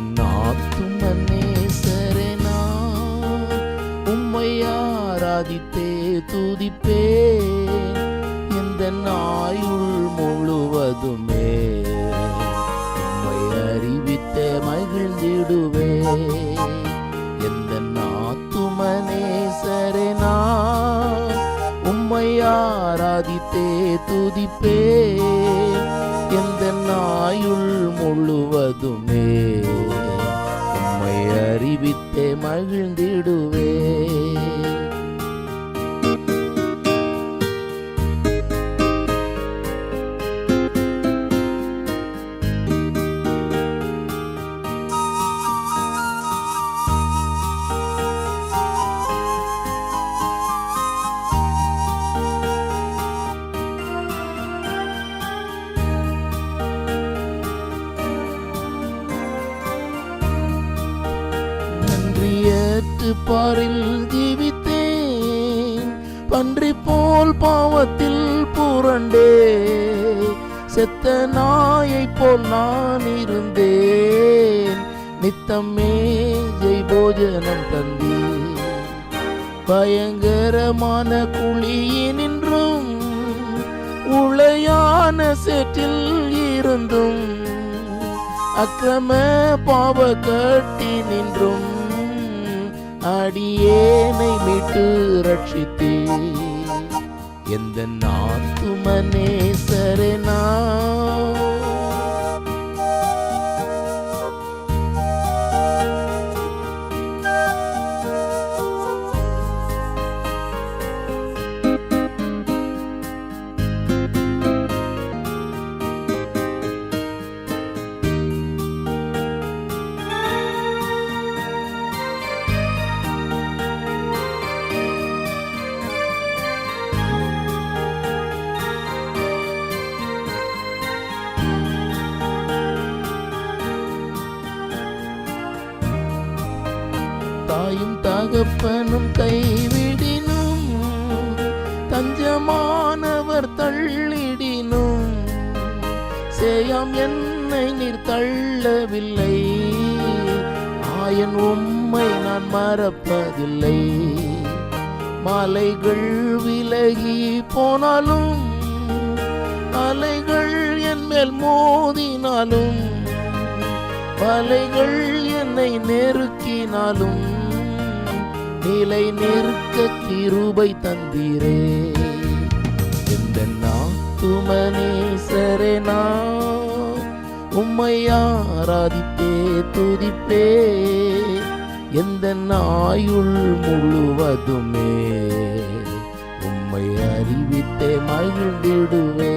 எந்த நாத்தும நேசரேனா உம்மை ஆராதித்தே துதிப்பே இந்த நாயுள் முழுவதுமே உம்மை அறிவித்தே மகிழ்ந்திடுவே. எந்த நாத்தும நேசரேனா உம்மை ஆராதித்தே துதிப்பே நாயுள் முழுவதுமே. உம்மை அறிவித்தே மகிழ்ந்திடு. நன்றியற்று ஜீவித்தேன். பன்றி போல் பாவத்தில் புரண்டே. செத்த நாயை போல் நான் இருந்தேன். நித்தமே ஜெய் போஜனம் தந்தி. பயங்கரமான குழியினின்றும் உளையான சேற்றில் இருந்தும் அக்கிரம பாவ கட்டி நின்றும். அடியேனை மீட்டு ரட்சித்தே எந்த நாத்துமனே தாயும் தகப்பனும் கைவிடினும் தஞ்சமானவர் தள்ளிடினும். சேயாம் என்னை நீர் தள்ளவில்லை. ஆயன் உம்மை நான் மறப்பதில்லை. மலைகள் விலகி போனாலும் அலைகள் என் மேல் மோதினாலும் வலைகள் என்னை நெருக்கினாலும் நிலை நிற்க கிருபை தந்தீரே. எந்த நாத்துமனே சரணா உம்மை ஆராதித்தே துதிப்பே. எந்த நாயுள் முழுவதுமே உம்மை அறிவித்தே மகிழ்ந்திடுவே.